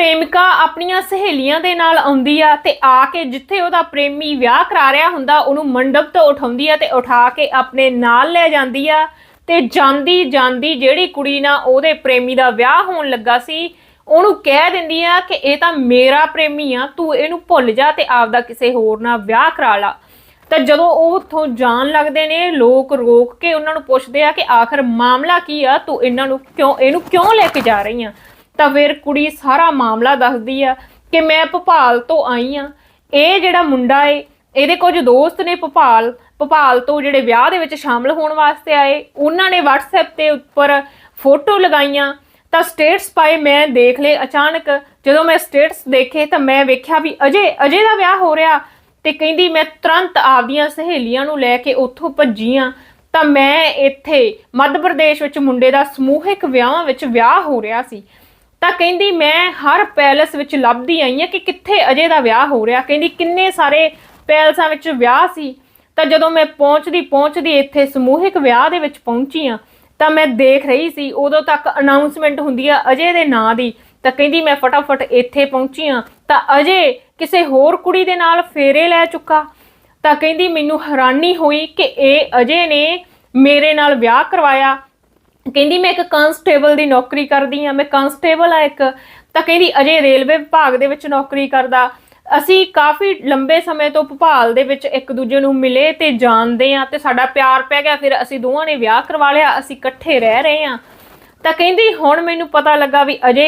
ਪ੍ਰੇਮਿਕਾ ਆਪਣੀਆਂ ਸਹੇਲੀਆਂ ਦੇ ਨਾਲ ਆਉਂਦੀ ਆ ਤੇ ਆ ਕੇ ਜਿੱਥੇ ਉਹਦਾ ਪ੍ਰੇਮੀ ਵਿਆਹ ਕਰਾ ਰਿਹਾ ਹੁੰਦਾ, ਉਹਨੂੰ ਮੰਡਪ ਤੋਂ ਉਠਾਉਂਦੀ ਆ ਤੇ ਉਠਾ ਕੇ ਆਪਣੇ ਨਾਲ ਲੈ ਜਾਂਦੀ ਆ। ਤੇ ਜਾਂਦੀ ਜਾਂਦੀ ਜਿਹੜੀ ਕੁੜੀ ਨਾਲ ਉਹਦੇ ਪ੍ਰੇਮੀ ਦਾ ਵਿਆਹ ਹੋਣ ਲੱਗਾ ਸੀ, ਉਹਨੂੰ ਕਹਿ ਦਿੰਦੀ ਆ ਕਿ ਇਹ ਤਾਂ ਮੇਰਾ ਪ੍ਰੇਮੀ ਆ, ਤੂੰ ਇਹਨੂੰ ਭੁੱਲ ਜਾ ਤੇ ਆਪਦਾ ਕਿਸੇ ਹੋਰ ਨਾਲ ਵਿਆਹ ਕਰਾ ਲਾ। ਤਾਂ ਜਦੋਂ ਉਹ ਉੱਥੋਂ ਜਾਣ ਲੱਗਦੇ ਨੇ, ਲੋਕ ਰੋਕ ਕੇ ਉਹਨਾਂ ਨੂੰ ਪੁੱਛਦੇ ਆ ਕਿ ਆਖਰ ਮਾਮਲਾ ਕੀ ਆ? ਤੂੰ ਇਹਨਾਂ ਨੂੰ ਕਿਉਂ, ਇਹਨੂੰ ਕਿਉਂ ਲੈ ਕੇ ਜਾ ਰਹੀ ਆ? ਤਾਂ ਫਿਰ ਕੁੜੀ ਸਾਰਾ ਮਾਮਲਾ ਦੱਸਦੀ ਆ ਕਿ ਮੈਂ ਭੋਪਾਲ ਤੋਂ ਆਈ ਆ। ਇਹ ਜਿਹੜਾ ਮੁੰਡਾ ਏ, ਇਹਦੇ ਕੁਝ ਦੋਸਤ ਨੇ ਭੋਪਾਲ। ਭੋਪਾਲ ਤੋਂ ਜਿਹੜੇ ਵਿਆਹ ਦੇ ਵਿੱਚ ਸ਼ਾਮਲ ਹੋਣ ਵਾਸਤੇ ਆਏ, ਉਹਨਾਂ ਨੇ WhatsApp ਤੇ ਉੱਪਰ ਫੋਟੋ ਲਗਾਈਆਂ। ਤਾਂ ਸਟੇਟਸ ਪਾਏ, ਮੈਂ ਦੇਖ ਲਏ ਅਚਾਨਕ। ਜਦੋਂ ਮੈਂ ਸਟੇਟਸ ਦੇਖੇ ਤਾਂ ਮੈਂ ਵੇਖਿਆ ਵੀ ਅਜੇ ਅਜੇ ਦਾ ਵਿਆਹ ਹੋ ਰਿਹਾ ਤੇ ਕਹਿੰਦੀ ਮੈਂ ਤੁਰੰਤ ਆਪਦੀਆਂ ਸਹੇਲੀਆਂ ਨੂੰ ਲੈ ਕੇ ਉੱਥੋਂ ਭੱਜੀ ਆ। ਤਾਂ ਮੈਂ ਇੱਥੇ ਮੱਧ ਪ੍ਰਦੇਸ਼ ਵਿੱਚ ਮੁੰਡੇ ਦਾ ਸਮੂਹਿਕ ਵਿਆਹਾਂ ਵਿੱਚ ਵਿਆਹ ਹੋ ਰਿਹਾ ਸੀ। ਤਾਂ ਕਹਿੰਦੀ ਮੈਂ ਹਰ ਪੈਲਸ ਵਿੱਚ ਲੱਭਦੀ ਆਈ ਆ ਕਿ ਕਿੱਥੇ ਅਜੇ ਦਾ ਵਿਆਹ ਹੋ ਰਿਹਾ। ਕਹਿੰਦੀ ਕਿੰਨੇ ਸਾਰੇ ਪੈਲਸਾਂ ਵਿੱਚ ਵਿਆਹ ਸੀ। ਤਾਂ ਜਦੋਂ ਮੈਂ ਪਹੁੰਚਦੀ ਪਹੁੰਚਦੀ ਇੱਥੇ ਸਮੂਹਿਕ ਵਿਆਹ ਦੇ ਵਿੱਚ ਪਹੁੰਚੀ ਆ ਤਾਂ ਮੈਂ ਦੇਖ ਰਹੀ ਸੀ, ਉਦੋਂ ਤੱਕ ਅਨਾਉਂਸਮੈਂਟ ਹੁੰਦੀ ਆ ਅਜੇ ਦੇ ਨਾਂ ਦੀ। ਤਾਂ ਕਹਿੰਦੀ ਮੈਂ ਫਟਾਫਟ ਇੱਥੇ ਪਹੁੰਚੀ ਆ ਤਾਂ ਅਜੇ ਕਿਸੇ ਹੋਰ ਕੁੜੀ ਦੇ ਨਾਲ ਫੇਰੇ ਲੈ ਚੁੱਕਾ। ਤਾਂ ਕਹਿੰਦੀ ਮੈਨੂੰ ਹੈਰਾਨੀ ਹੋਈ ਕਿ ਇਹ ਅਜੇ ਨੇ ਮੇਰੇ ਨਾਲ ਵਿਆਹ ਕਰਵਾਇਆ। ਕਹਿੰਦੀ ਮੈਂ ਇੱਕ ਕਾਂਸਟੇਬਲ ਦੀ ਨੌਕਰੀ ਕਰਦੀ ਆ ਮੈਂ ਕਾਂਸਟੇਬਲ ਆ ਇੱਕ। ਤਾਂ ਕਹਿੰਦੀ ਅਜੇ ਰੇਲਵੇ ਵਿਭਾਗ ਦੇ ਵਿੱਚ ਨੌਕਰੀ ਕਰਦਾ। ਅਸੀਂ ਕਾਫੀ ਲੰਬੇ ਸਮੇਂ ਤੋਂ ਭੋਪਾਲ ਦੇ ਵਿੱਚ ਇੱਕ ਦੂਜੇ ਨੂੰ ਮਿਲੇ ਤੇ ਜਾਣਦੇ ਆ ਤੇ ਸਾਡਾ ਪਿਆਰ ਪੈ ਗਿਆ। ਫਿਰ ਅਸੀਂ ਦੋਵਾਂ ਨੇ ਵਿਆਹ ਕਰਵਾ ਲਿਆ, ਅਸੀਂ ਇਕੱਠੇ ਰਹਿ ਰਹੇ ਆ ਤਾਂ ਕਹਿੰਦੀ ਹੁਣ ਮੈਨੂੰ ਪਤਾ ਲੱਗਾ ਵੀ ਅਜੇ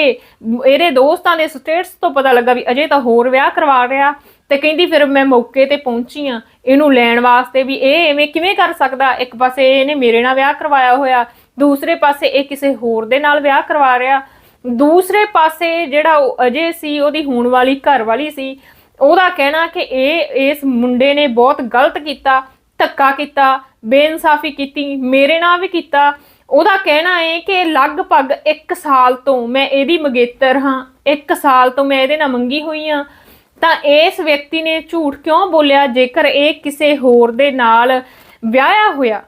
ਇਹਦੇ ਦੋਸਤਾਂ ਦੇ ਸਟੇਟਸ ਤੋਂ ਪਤਾ ਲੱਗਾ ਵੀ ਅਜੇ ਤਾਂ ਹੋਰ ਵਿਆਹ ਕਰਵਾ ਰਿਹਾ। ਤੇ ਕਹਿੰਦੀ ਫਿਰ ਮੈਂ ਮੌਕੇ ਤੇ ਪਹੁੰਚੀ ਆ ਇਹਨੂੰ ਲੈਣ ਵਾਸਤੇ ਵੀ ਇਹ ਐਵੇਂ ਕਿਵੇਂ ਕਰ ਸਕਦਾ? ਇੱਕ ਪਾਸੇ ਇਹਨੇ ਮੇਰੇ ਨਾਲ ਵਿਆਹ ਕਰਵਾਇਆ ਹੋਇਆ। ਦੂਸਰੇ ਪਾਸੇ ਇਹ ਕਿਸੇ ਹੋਰ ਦੇ ਨਾਲ ਵਿਆਹ ਕਰਵਾ ਰਿਹਾ। ਦੂਸਰੇ ਪਾਸੇ ਜਿਹੜਾ ਉਹ ਅਜੇ ਸੀ, ਉਹਦੀ ਹੋਣ ਵਾਲੀ ਘਰ ਵਾਲੀ ਸੀ, ਉਹਦਾ ਕਹਿਣਾ ਕਿ ਇਹ, ਇਸ ਮੁੰਡੇ ਨੇ ਬਹੁਤ ਗਲਤ ਕੀਤਾ, ਧੱਕਾ ਕੀਤਾ, ਬੇਇਨਸਾਫੀ ਕੀਤੀ, ਮੇਰੇ ਨਾਲ ਵੀ ਕੀਤਾ। ਉਹਦਾ ਕਹਿਣਾ ਹੈ ਕਿ ਲਗਭਗ 1 ਸਾਲ ਤੋਂ ਮੈਂ ਇਹਦੀ ਮਗੇਤਰ ਹਾਂ 1 ਸਾਲ ਤੋਂ ਮੈਂ ਇਹਦੇ ਨਾਲ ਮੰਗੀ ਹੋਈ ਹਾਂ। ਤਾਂ ਇਸ ਵਿਅਕਤੀ ਨੇ ਝੂਠ ਕਿਉਂ ਬੋਲਿਆ? ਜੇਕਰ ਇਹ ਕਿਸੇ ਹੋਰ ਦੇ ਨਾਲ ਵਿਆਹਿਆ ਹੋਇਆ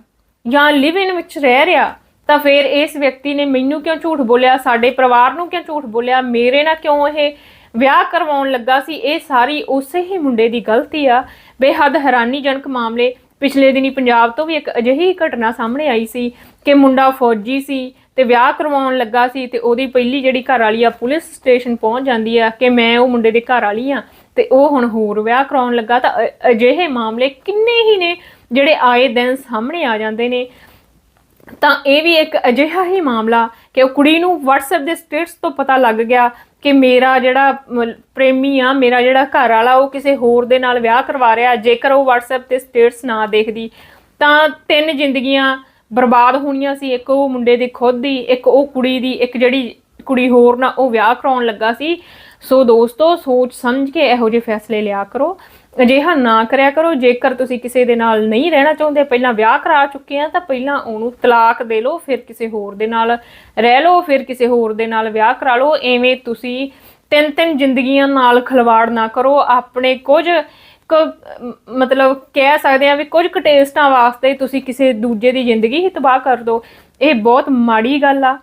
ਜਾਂ ਲਿਵ ਇਨ ਵਿੱਚ ਰਹਿ ਰਿਹਾ ਤਾਂ ਫਿਰ ਇਸ ਵਿਅਕਤੀ ਨੇ ਮੈਨੂੰ ਕਿਉਂ ਝੂਠ ਬੋਲਿਆ? ਸਾਡੇ ਪਰਿਵਾਰ ਨੂੰ ਕਿਉਂ ਝੂਠ ਬੋਲਿਆ? ਮੇਰੇ ਨਾਲ ਕਿਉਂ ਇਹ ਵਿਆਹ ਕਰਵਾਉਣ ਲੱਗਾ ਸੀ? ਇਹ ਸਾਰੀ ਉਸੇ ਹੀ ਮੁੰਡੇ ਦੀ ਗਲਤੀ ਆ। ਬੇਹੱਦ ਹੈਰਾਨੀਜਨਕ ਮਾਮਲੇ। ਪਿਛਲੇ ਦਿਨੀ ਪੰਜਾਬ ਤੋਂ ਵੀ ਇੱਕ ਅਜਿਹੀ ਘਟਨਾ ਸਾਹਮਣੇ ਆਈ ਸੀ ਕਿ ਮੁੰਡਾ ਫੌਜੀ ਸੀ ਤੇ ਵਿਆਹ ਕਰਵਾਉਣ ਲੱਗਾ ਸੀ ਤੇ ਉਹਦੀ ਪਹਿਲੀ ਜਿਹੜੀ ਘਰ ਵਾਲੀ ਆ, ਪੁਲਿਸ ਸਟੇਸ਼ਨ ਪਹੁੰਚ ਜਾਂਦੀ ਆ ਕਿ ਮੈਂ ਉਹ ਮੁੰਡੇ ਦੇ ਘਰ ਵਾਲੀ ਆ ਤੇ ਉਹ ਹੁਣ ਹੋਰ ਵਿਆਹ ਕਰਾਉਣ ਲੱਗਾ। ਤਾਂ ਅਜਿਹੇ ਮਾਮਲੇ ਕਿੰਨੇ ਹੀ ਨੇ ਜਿਹੜੇ ਆਏ ਦਿਨ ਸਾਹਮਣੇ ਆ ਜਾਂਦੇ ਨੇ। ਤਾਂ ਇਹ ਵੀ ਇੱਕ ਅਜਿਹਾ ਹੀ ਮਾਮਲਾ ਕਿ ਉਹ ਕੁੜੀ ਨੂੰ WhatsApp ਦੇ ਸਟੇਟਸ ਤੋਂ ਪਤਾ ਲੱਗ ਗਿਆ ਕਿ ਮੇਰਾ ਜਿਹੜਾ ਮ, ਪ੍ਰੇਮੀ ਆ ਮੇਰਾ ਜਿਹੜਾ ਘਰ ਵਾਲਾ ਉਹ ਕਿਸੇ ਹੋਰ ਦੇ ਨਾਲ ਵਿਆਹ ਕਰਵਾ ਰਿਹਾ ਜੇਕਰ ਉਹ WhatsApp ਤੇ ਸਟੇਟਸ ਨਾ ਦੇਖਦੀ ਤਾਂ ਤਿੰਨ ਜ਼ਿੰਦਗੀਆਂ ਬਰਬਾਦ ਹੋਣੀਆਂ ਸੀ ਇੱਕ ਉਹ ਮੁੰਡੇ ਦੀ ਖੁਦ ਦੀ ਇੱਕ ਉਹ ਕੁੜੀ ਦੀ ਇੱਕ ਜਿਹੜੀ ਕੁੜੀ ਹੋਰ ਨਾਲ ਉਹ ਵਿਆਹ ਕਰਾਉਣ ਲੱਗਾ ਸੀ। ਸੋ ਦੋਸਤੋ ਸੋਚ ਸਮਝ ਕੇ ਇਹੋ ਜਿਹੇ ਫੈਸਲੇ ਲਿਆ ਕਰੋ। ਅਜਿਹਾ ਨਾ ਕਰਿਆ ਕਰੋ, ਜੇਕਰ ਤੁਸੀਂ ਕਿਸੇ ਦੇ ਨਾਲ ਨਹੀਂ ਰਹਿਣਾ ਚਾਹੁੰਦੇ, ਪਹਿਲਾਂ ਵਿਆਹ ਕਰਾ ਚੁੱਕੇ ਆ, ਤਾਂ ਪਹਿਲਾਂ ਉਹਨੂੰ ਤਲਾਕ ਦੇ ਲਓ, ਫਿਰ ਕਿਸੇ ਹੋਰ ਦੇ ਨਾਲ ਰਹਿ ਲਓ, ਫਿਰ ਕਿਸੇ ਹੋਰ ਦੇ ਨਾਲ ਵਿਆਹ ਕਰਾ ਲਓ। ਐਵੇਂ ਤੁਸੀਂ ਤਿੰਨ ਤਿੰਨ ਜ਼ਿੰਦਗੀਆਂ ਨਾਲ ਖਿਲਵਾੜ ਨਾ ਕਰੋ। ਆਪਣੇ ਕੁਝ ਕੁ- ਮਤਲਬ ਕਹਿ ਸਕਦੇ ਆ ਵੀ ਕੁਝ ਕਟੇਸਟਾਂ ਵਾਸਤੇ ਤੁਸੀਂ ਕਿਸੇ ਦੂਜੇ ਦੀ ਜ਼ਿੰਦਗੀ ਹੀ ਤਬਾਹ ਕਰ ਦਿਓ ਇਹ ਬਹੁਤ ਮਾੜੀ ਗੱਲ ਆ।